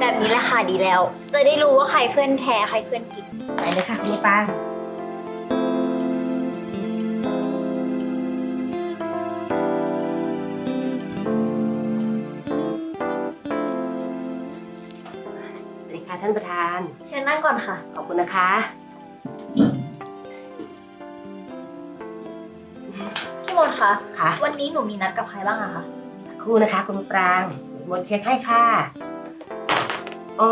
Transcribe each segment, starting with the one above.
แบบนี้แหละค่ะดีแล้ว จะได้รู้ว่าใครเพื่อนแท้ใครเพื่อนกินไปเลยค่ะคุณมะปรางสวัสดีค่ะท่านประธาน เชิญนั่งก่อนค่ะ ขอบคุณนะคะ พี่มนต์คะค่ะ วันนี้หนูมีนัดกับใครบ้างอะคะสักครู่นะคะ คุณมะปรางหมดเช็คให้ค่ะ อ๋อ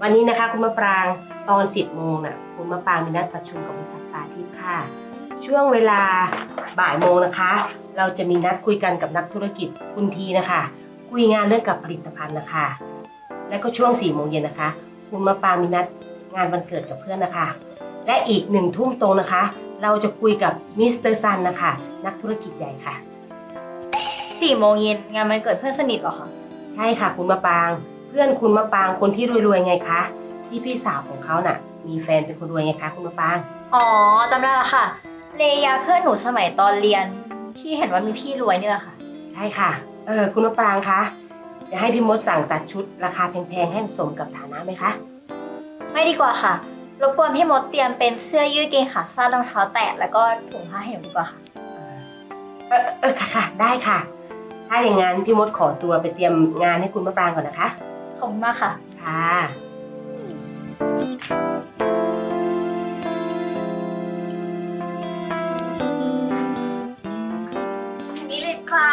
วันนี้นะคะคุณมะปรางตอน 10โมงน่ะคุณมะปรางมีนัดประชุมกับบริษัทตาทิพย์ค่ะ ช่วงเวลาบ่ายโมงนะคะ เราจะมีนัดคุยกันกับนักธุรกิจคุณทีนะคะ คุยงานเรื่องกับผลิตภัณฑ์นะคะ แล้วก็ช่วง4โมงเย็นนะคะ คุณมะปรางมีนัดงานวันเกิดกับเพื่อนนะคะ และอีกหนึ่งทุ่มตรงนะคะ เราจะคุยกับมิสเตอร์ซันนะคะ นักธุรกิจใหญ่ค่ะ สี่โมงเย็นงานมันเกิดเพื่อนสนิทเหรอคะ ใช่ค่ะคุณมะปราง เพื่อนคุณมะปรางคนที่รวยๆไงคะ ที่พี่สาวของเขาน่ะ มีแฟนเป็นคนรวยไงคะ คุณมะปราง อ๋อจำได้และค่ะ เลยาเพื่อนหนูสมัยตอนเรียน ที่เห็นว่ามีพี่รวยนี่แหละค่ะ ใช่ค่ะ เออคุณมะปรางคะจะให้พี่มดสั่งตัดชุดราคาแพงๆให้สมกับฐานะไหมคะ ไม่ดีกว่าค่ะ รบกวนพี่มดเตรียมเป็นเสื้อยืดเกงขาสั้นรองเท้าแตะแล้วก็ถุงผ้าให้หนูดีกว่าค่ะ เออเออค่ะค่ะได้ค่ะ ถ้าอย่างนั้นพี่มดขอตัวไปเตรียมงานให้คุณมะปรางก่อนนะคะ ขอบคุณมากค่ะ ค่ะอันนี้เลยค่ะ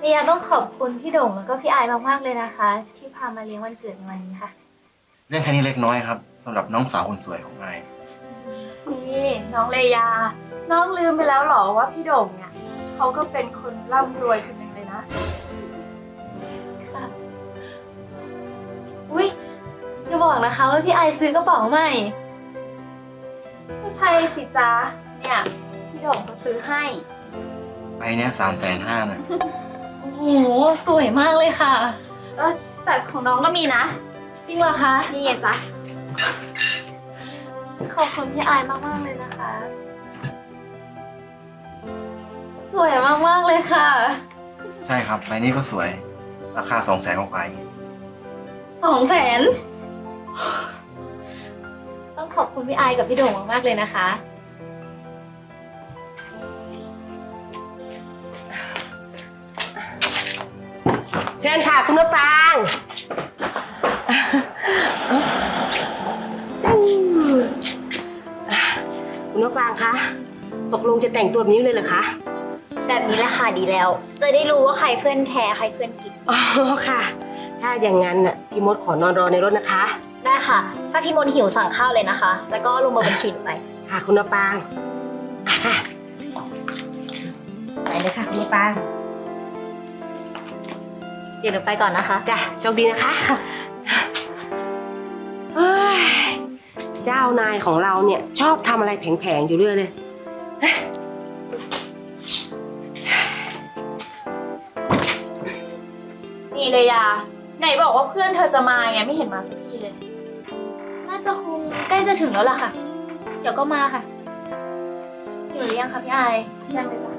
เนียต้องขอบคุณพี่โด่งแล้วก็พี่ไอายมากๆเลยนะคะ ที่พามาเลี้ยงวันเกิดในวันนี้ค่ะ เรื่องแค่นี้เล็กน้อยครับสำหรับน้องสาวคนสวยของนายนี่น้องเลยา น้องลืมไปแล้วเหรอว่าพี่โด่งเนี่ยเขาก็เป็นคนร่ำรวยคนหนึ่งเลยนะ ค่ะ อุ้ยอย่าบอกนะคะว่าพี่ไอซื้อกระเป๋าใหม่ ไม่ใช่สิจ๊ะเนี่ย พี่โด่งเขาซื้อให้ ไปเนี้ยสามแสนห้านะ โอ้โห สวยมากเลยค่ะเออแต่ของน้องก็มีนะ จริงเหรอคะ นี่ไงจ๊ะ ขอบคุณพี่ไอายมากๆเลยนะคะ สวยมากๆเลยค่ะ ใช่ครับใบนี้ก็สวย ราคาสองแสนกว่าๆเองสองแสน ต้องขอบคุณพี่ไอายกับพี่โด่งมากๆเลยนะคะ เชิญค่ะคุณมะปรางคุณมะปรางคะตกลงจะแต่งตัวแบบนี้เลยเหรอคะแบบนี้แหละค่ะดีแล้ว จะได้รู้ว่าใครเพื่อนแท้ใครเพื่อนกินอ๋อค่ะ ถ้าอย่างนั้นน่ะพี่มดขอนอนรอในรถนะคะ ได้ค่ะ ถ้าพี่มนต์หิวสั่งข้าวเลยนะคะ แล้วก็ลงมาบัญชีหนูไปค่ะคุณมะปรางอะค่ะไปเลยค่ะคุณมะปราง เดี๋ยวหนูไปก่อนนะคะ จ้ะโชคดีนะคะเฮ้ยเจ้านายของเราเนี่ยชอบทำอะไรแผงๆอยู่เรื่อยเลยนี่เลยยา ไหนบอกว่าเพื่อนเธอจะมาไงไม่เห็นมาสักทีเลย น่าจะคงใกล้จะถึงแล้วล่ะค่ะ เดี๋ยวก็มาค่ะ อยู่หรือยังคะพี่ไอายยังเลยจ้ะ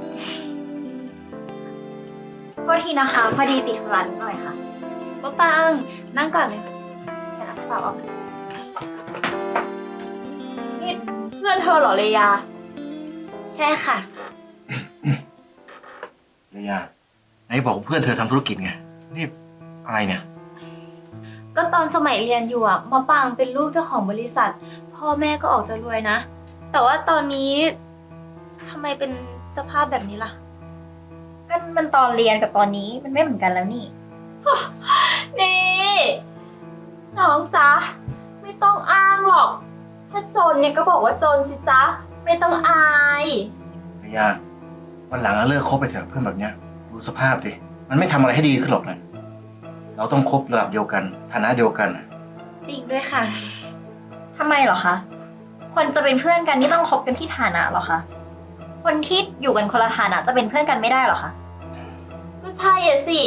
โทษทีนะคะ พอดีติดธุระนิดหน่อยค่ะมะปรางนั่งก่อนเลยค่ะฉันเอากระเป๋าออกนี่เพื่อนเธอเหรอเลยา ใช่ค่ะเลยยาไหนบอกว่าเพื่อนเธอทำธุรกิจไง นี่อะไรเนี่ย ก็ตอนสมัยเรียนอยู่อะมะปรางเป็นลูกเจ้าของบริษัท พ่อแม่ก็ออกจะรวยนะ แต่ว่าตอนนี้ทำไมเป็นสภาพแบบนี้ล่ะ ก็มันตอนเรียนกับตอนนี้มันไม่เหมือนกันแล้วนี่ นี่ น้องจ๊ะ ไม่ต้องอ้างหรอก ถ้าจนเนี่ยก็บอกว่าจนสิจ๊ะ ไม่ต้องอายเลยยาวันหลังอะเลิกคบไปเถอะเพื่อนแบบเนี้ยดูสภาพดิ มันไม่ทำอะไรให้ดีขึ้นหรอกนะเราต้องคบระดับเดียวกัน ฐานะเดียวกันอะจริงด้วยค่ะ ทำไมเหรอคะ คนจะเป็นเพื่อนกันที่ต้องคบกันที่ฐานะเหรอคะ คนที่อยู่กันคนละฐานะจะเป็นเพื่อนกันไม่ได้เหรอคะ ก็ใช่อะสิ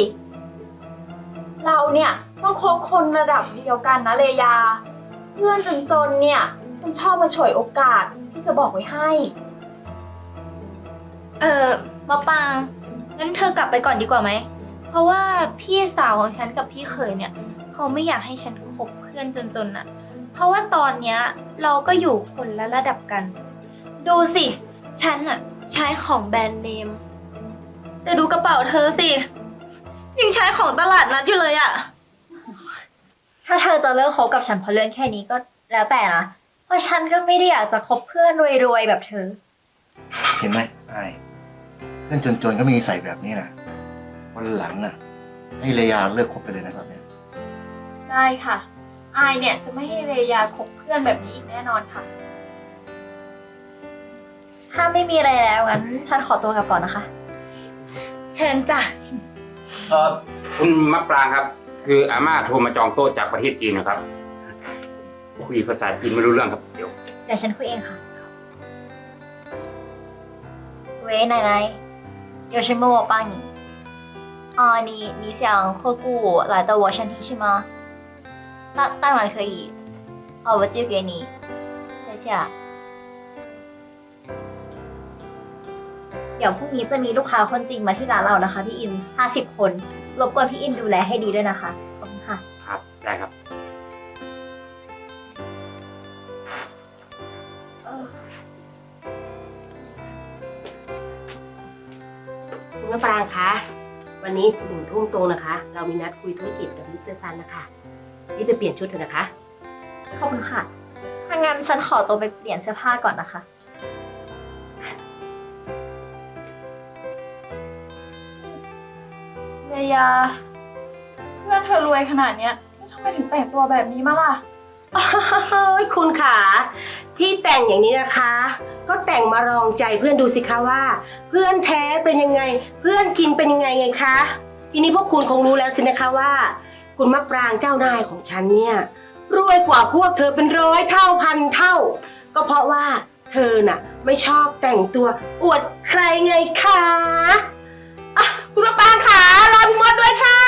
เราเนี่ยต้องคบคนระดับเดียวกันนะเลยา เพื่อนจนๆเนี่ย มันชอบมาฉวยโอกาสที่จะบอกไว้ให้ เออมาปางงั้นเธอกลับไปก่อนดีกว่าไหม เพราะว่าพี่สาวของฉันกับพี่เขยเนี่ย เขาไม่อยากให้ฉันคบเพื่อนจนๆน่ะ เพราะว่าตอนเนี้ยเราก็อยู่คนละระดับกัน ดูสิ ฉันอะใช้ของแบรนด์เนม แต่ดูกระเป๋าเธอสิ ยังใช้ของตลาดนัดอยู่เลยอะถ้าเธอจะเลิกคบกับฉันเพราะเรื่องแค่นี้ก็แล้วแต่นะ เพราะฉันก็ไม่ได้อยากจะคบเพื่อนรวยๆแบบเธอ เห็นไหมไอ้เพื่อนจนๆก็มีนิสัยแบบนี้นะวันหลังน่ะ ให้เลยาเลิกคบไปเลยนะแบบเนี้ยได้ค่ะ อายเนี่ยจะไม่ให้เรยาคบเพื่อนแบบนี้อีกแน่นอนค่ะ ถ้าไม่มีอะไรแล้วงั้น ฉันขอตัวกลับก่อนนะคะ เชิญจ้ะ เออคุณมะปรางครับ คืออาม่าโทรมาจองโต๊ะจากประเทศจีนนะครับ คุยภาษาจีนไม่รู้เรื่องครับ เดี๋ยว เดี๋ยวฉันคุยเองค่ะ 喂，奶奶，有什么我帮你？啊，你你想客户来到我身体是吗？那当然可以。好，我寄给你，谢谢。 เดี๋ยวพรุ่งนี้จะมีลูกค้าคนจริงมาที่ร้านเรานะคะพี่อิน 50 คน รบกวนพี่อินดูแลให้ดีด้วยนะคะขอบคุณค่ะ ครับ ได้ครับ คุณมะปรางคะ วันนี้หนึ่งทุ่มตรงนะคะ เรามีนัดคุยธุรกิจกับมิสเตอร์ซันนะคะรีบไปเปลี่ยนชุดเถอะนะคะ ขอบคุณค่ะถ้างั้นฉันขอตัวไปเปลี่ยนเสื้อผ้าก่อนนะคะ เรยา เพื่อนเธอรวยขนาดเนี้ยแล้วทำไมถึงแต่งตัวแบบนี้มาล่ะ โอ้ยคุณขาที่แต่งอย่างนี้นะคะ ก็แต่งมารองใจเพื่อนดูสิคะว่า เพื่อนแท้เป็นยังไง เพื่อนกินเป็นยังไงไงคะทีนี้พวกคุณคงรู้แล้วสินะคะว่า คุณมะปรางเจ้านายของฉันเนี่ยรวยกว่าพวกเธอเป็นร้อยเท่าพันเท่า ก็เพราะว่าเธอน่ะไม่ชอบแต่งตัวอวดใครไงคะ คุณปรางค่ะรอพี่มดด้วยค่ะ